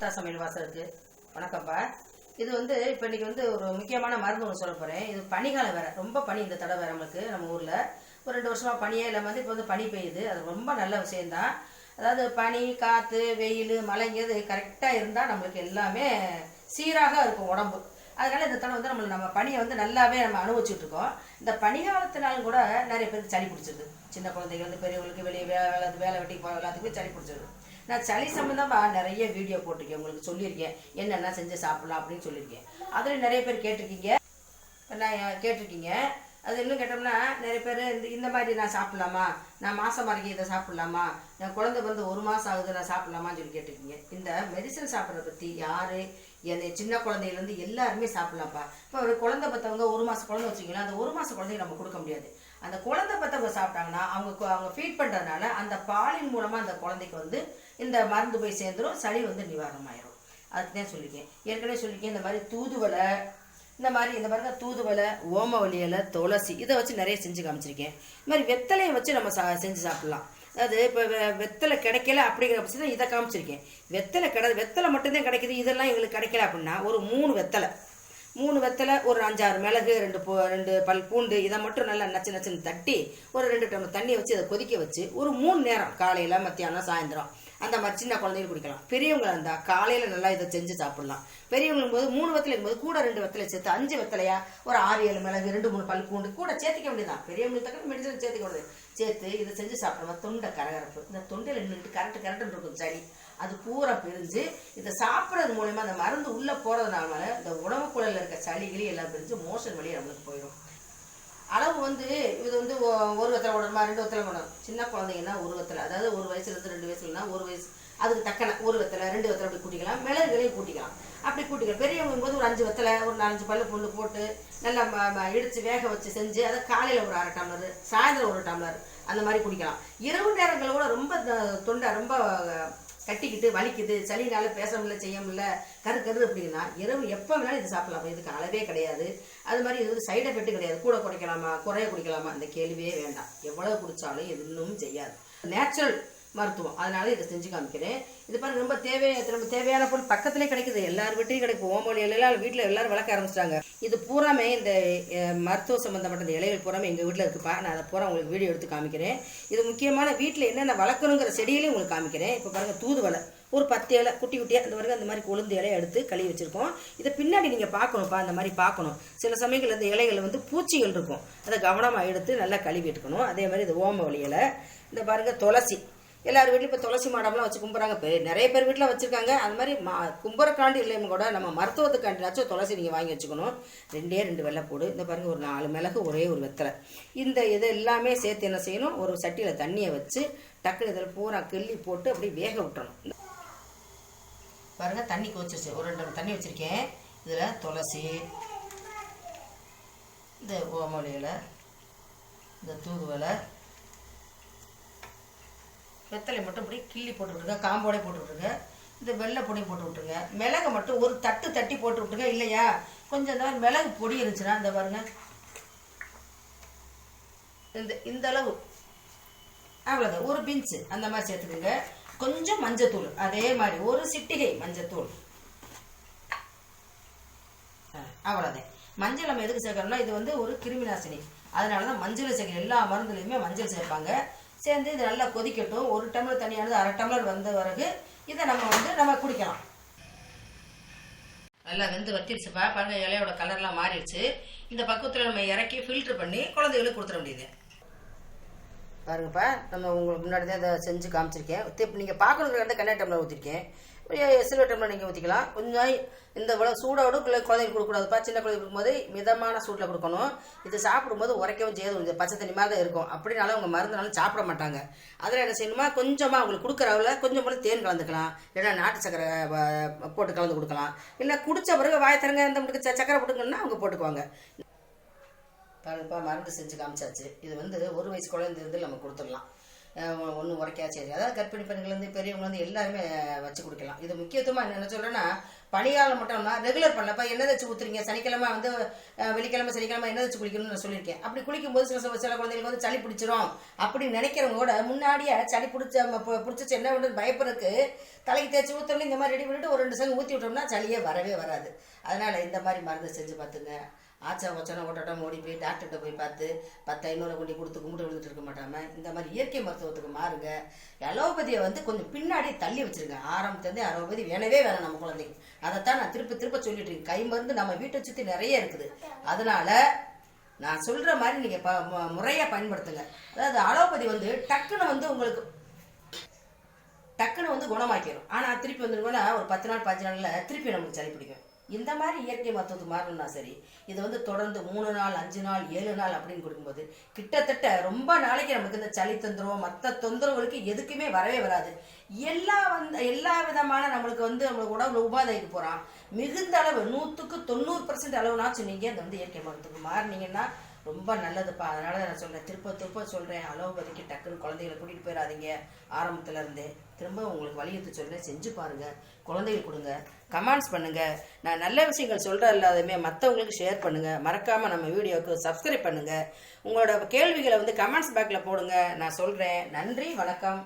சுத்தா சமையல் வாசலுக்கு வணக்கம்ப்பா. இது வந்து இப்போ இன்றைக்கி வந்து ஒரு முக்கியமான மருந்து ஒன்று சொல்ல போகிறேன் இது பனிக்காலம் வேறு. ரொம்ப பனி இந்த தடவை வேறு நம்மளுக்கு நம்ம ஊரில். ஒரு ரெண்டு வருஷமாக பனியே இல்லாமல் வந்து இப்போ வந்து பனி பெய்யுது. அது ரொம்ப நல்ல விஷயந்தான் அதாவது பனி காற்று வெயில் மழைங்கிறது கரெக்டாக இருந்தால் நம்மளுக்கு எல்லாமே சீராக இருக்கும் உடம்பு. அதனால இந்த தடவை வந்து நம்ம நம்ம பனியை வந்து நல்லாவே நம்ம அனுபவிச்சுட்டு இருக்கோம். இந்த பனிகாலத்தினாலும் கூட நிறைய பேருக்கு சளி பிடிச்சிருது. சின்ன குழந்தைங்க வந்து பெரியவங்களுக்கு வெளியே வேலை வேலை வெட்டிக்கு போக எல்லாத்துக்குமே சளி பிடிச்சிருது. நான் சளி சம்மந்தமாக நிறைய வீடியோ போட்டிருக்கேன். உங்களுக்கு சொல்லியிருக்கேன். என்னென்ன செஞ்சு சாப்பிடலாம் அப்படின்னு சொல்லியிருக்கேன். அதில் நிறைய பேர் கேட்டிருக்கீங்க. நான் கேட்டிருக்கீங்க. அது இன்னும் கேட்டோம்னா நிறைய பேர் இந்த இந்த மாதிரி நான் சாப்பிட்லாமா? நான் மாதம் இருக்கேன் இதை சாப்பிட்லாமா? என் குழந்தை வந்து ஒரு மாதம் ஆகுது நான் சாப்பிட்லாமான்னு சொல்லி கேட்டிருக்கீங்க. இந்த மெடிசன் சாப்பிட்றத பற்றி யார் என் சின்ன குழந்தையிலேருந்து எல்லாருமே சாப்பிட்லாம்ப்பா. இப்போ ஒரு குழந்தை பார்த்தவங்க ஒரு மாதம் குழந்தை வச்சிங்கன்னா அந்த ஒரு மாதம் குழந்தைய நம்ம கொடுக்க முடியாது. அந்த குழந்தை பத்தவங்க சாப்பிட்டாங்கன்னா அவங்க அவங்க ஃபீட் பண்ணுறதுனால அந்த பாலின் மூலமாக அந்த குழந்தைக்கு வந்து இந்த மருந்து போய் சேர்ந்துரும் சளி வந்து நிவாரணமாயிரும். அதுக்கு தான் சொல்லியிருக்கேன். ஏற்கனவே சொல்லியிருக்கேன் இந்த மாதிரி தூதுவலை இந்த மாதிரி இந்த மாதிரி தான் ஓமவல்லி இலை துளசி இதை வச்சு நிறைய செஞ்சு காமிச்சிருக்கேன். இது மாதிரி வெத்தலையை வச்சு நம்ம சா செஞ்சு சாப்பிட்லாம். அதாவது இப்போ வெத்தலை கிடைக்கல அப்படிங்கிற பட்சத்தில் இதை காமிச்சிருக்கேன். வெத்தலை கிடை வெத்தலை மட்டும்தான் கிடைக்குது இதெல்லாம் எங்களுக்கு கிடைக்கல அப்படின்னா ஒரு மூணு வெத்தலை. மூணு வெத்தலை ஒரு அஞ்சாறு மிளகு ரெண்டு பூ ரெண்டு பல் பூண்டு இதை மட்டும் நல்லா நச்சு நச்சுன்னு தட்டி ஒரு ரெண்டு டம்ளர் தண்ணியை வச்சு அதை கொதிக்க வச்சு ஒரு மூணு நேரம் காலையில் மத்தியானம் சாயந்தரம் அந்த மாதிரி சின்ன குழந்தைகள் குடிக்கலாம். பெரியவங்களா இருந்தால் காலையில் நல்லா இதை செஞ்சு சாப்பிடலாம். பெரியவங்களும் போது மூணு வெத்தலைக்கும் போது கூட ரெண்டு வெத்தலை சேர்த்து அஞ்சு வெத்தலையா ஒரு ஆறு ஏழு மிளகு ரெண்டு மூணு பல் பூண்டு கூட சேர்த்துக்க வேண்டியதான் பெரியவங்களுக்கு தக்க மெடிசன் சேர்த்துக்க வேண்டியது சேர்த்து இதை செஞ்சு சாப்பிடலாம் தொண்டை கரகரப்பு. இந்த தொண்டையில் நின்றுட்டு கரெக்ட் கரெக்டுன்னு இருக்கும் சளி. அது பூரா பிரிஞ்சு இதை சாப்பிட்றது மூலயமா அந்த மருந்து உள்ளே போகிறதுனால இந்த உணவு குழல்ல இருக்க சளிகளி எல்லாம் பிரிஞ்சு மோஷன் வழியே நம்மளுக்கு போயிடும். அளவு வந்து இது வந்து ஒரு வெத்தலை போடணுமா ரெண்டு வெத்தலை போடணும் சின்ன குழந்தைங்கன்னா ஒரு வத்தில். அதாவது ஒரு வயசுலேருந்து ரெண்டு வயசுலனா ஒரு வயசு அதுக்கு தக்கன ஒரு வெத்தலை ரெண்டு வெத்தலை அப்படி கூட்டிக்கலாம். மிளகுகளையும் கூட்டிக்கலாம். அப்படி கூட்டிக்கலாம். பெரியவங்க போது ஒரு அஞ்சு வெத்தலை ஒரு நாலஞ்சு பல்லு புல்லு போட்டு நல்லா ம- ம- வேக வச்சு செஞ்சு அதை காலையில் ஒரு அரை டம்ளர் சாயந்தரம் ஒரு டம்ளர் அந்த மாதிரி குடிக்கலாம். இரவு நேரங்களில் கூட ரொம்ப த- தொண்டை ரொம்ப கட்டிக்கிட்டு வலிக்குது சளினால பேச முடியல செய்ய முடியல கரு கரு அப்படின்னா இரவு எப்போ வேணாலும் இது சாப்பிடலாம். இதுக்கு அளவே கிடையாது. அது மாதிரி இது சைடு எஃபெக்ட் கிடையாது. கூட குறைக்கலாமா குறைய குடிக்கலாமா? அந்த கேள்வியே வேண்டாம். எவ்வளவு குடிச்சாலும் எதுவும் இன்னும் செய்யாது. நேச்சுரல் மருத்துவம். அதனால இதை செஞ்சு காமிக்கிறேன். இது பாருங்க ரொம்ப தேவை ரொம்ப தேவையான பொருள் பக்கத்திலே கிடைக்குது. எல்லார் வீட்டையும் கிடைக்கும். ஓமோலி எல்லாம் வீட்டில் எல்லாரும் வளர்க்க ஆரம்பிச்சிட்டாங்க. இது பூராமே இந்த மருத்துவ சம்பந்தப்பட்ட இந்த இலைகள் பூராமே எங்கள் வீட்டில் இருக்குப்பா. நான் அதை பூரா உங்களுக்கு வீடியோ எடுத்து காமிக்கிறேன். இது முக்கியமான வீட்டில் என்னென்ன வளர்க்கணுங்கிற செடிகளையும் உங்களுக்கு காமிக்கிறேன். இப்போ பாருங்க தூதுவலை ஒரு பத்து இலை குட்டி குட்டியாக அந்த வரைக்கும் அந்த மாதிரி கொழுந்து இலையை எடுத்து கழுவி வச்சிருக்கோம். இதை பின்னாடி நீங்கள் பார்க்கணும்ப்பா அந்த மாதிரி பார்க்கணும். சில சமயங்கள் இந்த இலைகள் வந்து பூச்சிகள் இருக்கும். அதை கவனமாக எடுத்து நல்லா கழுவி எடுக்கணும் அதே மாதிரி இது ஓம இலை. இந்த பாருங்கள் துளசி. எல்லார் வீட்லையும் இப்போ துளசி மாடம்லாம் வச்சு கும்பிட்றாங்க இப்போ நிறைய பேர் வீட்டில் வச்சுருக்காங்க. அது மாதிரி மா கும்புறக்காண்டி இல்லைன்னு கூட நம்ம மருத்துவத்துக்காண்டினாச்சும் துளசி நீங்கள் வாங்கி வச்சுக்கணும். ரெண்டே ரெண்டு வெள்ளை போடு. இந்த பாருங்கள் ஒரு நாலு மிளகு ஒரே ஒரு வெத்தலை. இந்த இது எல்லாமே சேர்த்து என்ன செய்யணும்? ஒரு சட்டியில் தண்ணியை வச்சு டக்குனு இதில் பூரா கிள்ளி போட்டு அப்படியே வேக விட்டுறணும். பாருங்கள் தண்ணி கொச்சிருச்சு ஒரு ரெண்டு தண்ணி வச்சுருக்கேன். இதில் துளசி இந்த ஓமலையில் இந்த தூதுவலை வெத்தலை மட்டும் இப்படி கிள்ளி போட்டு விட்ருங்க காம்போடே போட்டு விட்ருங்க இந்த வெள்ளை பொடி போட்டு விட்ருங்க மிளகு மட்டும் ஒரு தட்டு தட்டி போட்டு விட்ருங்க இல்லையா? கொஞ்சம் நேரம் மிளகு பொடி இருந்துச்சுன்னா இந்த பாருங்க. இந்த இந்த அளவு. அவ்வளோதான் ஒரு பிஞ்சு. அந்த மாதிரி சேர்த்துக்கோங்க. கொஞ்சம் மஞ்சத்தூள். அதே மாதிரி ஒரு சிட்டிகை மஞ்சத்தூள். அவ்வளோதான் மஞ்சள் நம்ம எதுக்கு சேர்க்கறோம்னா இது வந்து ஒரு கிருமி நாசினி அதனால தான் மஞ்சள் சேர்க்க எல்லா மருந்துலையுமே மஞ்சள் சேர்ப்பாங்க. சேர்ந்து இது நல்லா கொதிக்கட்டும். ஒரு டம்ளர் தண்ணியானது அரை டம்ளர் வந்த பிறகு இதை நம்ம வந்து நம்ம குடிக்கலாம். நல்லா வெந்து வத்திருச்சுப்பா. பாருங்க இலையோட கலர்லாம் மாறிடுச்சு. இந்த பக்குவத்தில் நம்ம இறக்கி ஃபில்டர் பண்ணி குழந்தைகளுக்கு கொடுத்துட முடியுது பாருங்கப்பா நம்ம உங்களுக்கு முன்னாடி தான் இதை செஞ்சு காமிச்சிருக்கேன். இப்போ நீங்கள் பார்க்கணுங்கிற இடத்த கண்ணாடி டம்ளர் ஊற்றிருக்கேன் சில்வர் டம்ளர் நீங்கள் ஊற்றிக்கலாம் கொஞ்சம் இந்த இவ்வளோ சூடோடு பிள்ளை குழந்தைங்க கொடுக்கக்கூடாதுப்பா சின்ன குழந்தைங்க கொடுக்கும்போது மிதமான சூட்டில் கொடுக்கணும். இது சாப்பிடும்போது உரைக்கவும் செய்யாது. கொஞ்சம் பச்சை தண்ணி மாதிரி தான் இருக்கும். அப்படினாலும் அவங்க மருந்துனாலும் சாப்பிட மாட்டாங்க. அதில் என்ன செய்யணுமா? கொஞ்சமாக அவங்களுக்கு கொடுக்குற அளவில் கொஞ்சம் போல தேன் கலந்துக்கலாம். இல்லைன்னா நாட்டு சக்கரை போட்டு கலந்து கொடுக்கலாம். இல்லை குடித்த பிறகு வாயை தரங்க இந்த மட்டுக்கு ச- சக்கரை போட்டுக்கணும்னா அவங்க போட்டுக்குவாங்க. பாருங்கப்பா மருந்து செஞ்சு காமிச்சாச்சு. இது வந்து ஒரு வயசு குழந்தை இருந்து நம்ம கொடுத்துடலாம். ஒன்றும் உரைக்கா சரி. அதாவது கர்ப்பிணி பெண்கள்லேருந்து பெரியவங்க வந்து எல்லாருமே வச்சு கொடுக்கலாம். இது முக்கியத்துவமாக என்ன சொல்கிறேன்னா பனிகாலம் மட்டும்னா ரெகுலர் பண்ணப்போ என்ன வச்சு ஊற்றுறீங்க சனிக்கிழமை வந்து வெள்ளிக்கிழமை சனிக்கிழமை எண்ணெய் வச்சு குளிக்கணும்னு நான் சொல்லியிருக்கேன். அப்படி குளிக்கும்போது சில சில சில குழந்தைங்களுக்கு வந்து சளி பிடிச்சிரும். அப்படி நினைக்கிறவங்க கூட முன்னாடியே சளி பிடிச்ச பிடிச்சிச்சு என்ன பண்ணுறது பயப்படுறதுக்கு தலைக்கு தேய்ச்சி ஊற்றணும் இந்த மாதிரி ரெடி பண்ணிட்டு ஒரு ரெண்டு சங்கு ஊற்றி விட்டோம்னா சளியே வரவே வராது. அதனால் இந்த மாதிரி மருந்து செஞ்சு பார்த்துங்க. ஆச்சா ஒச்சனை ஓட்டோட்டம் ஓடி போய் டாக்டர்கிட்ட போய் பார்த்து பத்து ஐநூறு கொண்டு கொடுத்து கும்பிட்டு விழுந்துட்டு இருக்க மாட்டாமல் இந்த மாதிரி இயற்கை மருத்துவத்துக்கு மாறுங்க. அலோபதியை வந்து கொஞ்சம் பின்னாடி தள்ளி வச்சிருங்க. ஆரம்பத்துலேருந்தே அலோபதி வேணவே வேணாம் நம்ம குழந்தைக்கு. அதைத்தான் நான் திருப்ப திருப்ப சொல்லிட்டு இருக்கேன். கை மருந்து நம்ம வீட்டை சுற்றி நிறைய இருக்குது. அதனால நான் சொல்கிற மாதிரி நீங்கள் ப முறையாக பயன்படுத்துங்க. அதாவது அலோபதி வந்து டக்குன்னு வந்து உங்களுக்கு டக்குன்னு வந்து குணமாக்கிடும் ஆனால் திருப்பி வந்துருக்கோன்னா ஒரு பத்து நாள் பஞ்சு நாளில் திருப்பி நமக்கு சளி பிடிக்கும். இந்த மாதிரி இயற்கை மருத்துவத்துக்கு மாறணும்னா சரி இது வந்து தொடர்ந்து மூணு நாள் அஞ்சு நாள் ஏழு நாள் அப்படின்னு கொடுக்கும்போது கிட்டத்தட்ட ரொம்ப நாளைக்கு நமக்கு இந்த சளி தொந்தரவு மற்ற தொந்தரவுகளுக்கு எதுக்குமே வரவே வராது. எல்லா வந்து எல்லா விதமான நம்மளுக்கு வந்து நம்மளுக்கு உடம்புல உபாதைக்கு போகிறான் மிகுந்த அளவு நூற்றுக்கு தொண்ணூறு பர்சன்ட் அளவுனாச்சும் நீங்கள் அதை வந்து இயற்கை மருத்துவத்துக்கு மாறினீங்கன்னா ரொம்ப நல்லதுப்பா. அதனால நான் சொல்கிறேன் திருப்ப திருப்ப சொல்கிறேன் அலோபதிக்கு டக்குன்னு குழந்தைகளை கூட்டிகிட்டு போயிடாதீங்க ஆரம்பத்துலேருந்தே திரும்ப உங்களுக்கு வலியுறுத்தி சொல்கிறேன் செஞ்சு பாருங்கள் குழந்தைகள் கொடுங்க. கமெண்ட்ஸ் பண்ணுங்கள் நான் நல்ல விஷயங்கள் சொல்கிற இல்லாதமே மற்றவங்களுக்கு ஷேர் பண்ணுங்கள் மறக்காமல் நம்ம வீடியோவுக்கு சப்ஸ்கிரைப் பண்ணுங்கள் உங்களோட கேள்விகளை வந்து கமெண்ட்ஸ் பேக்கில் போடுங்க. நான் சொல்கிறேன் நன்றி வணக்கம்.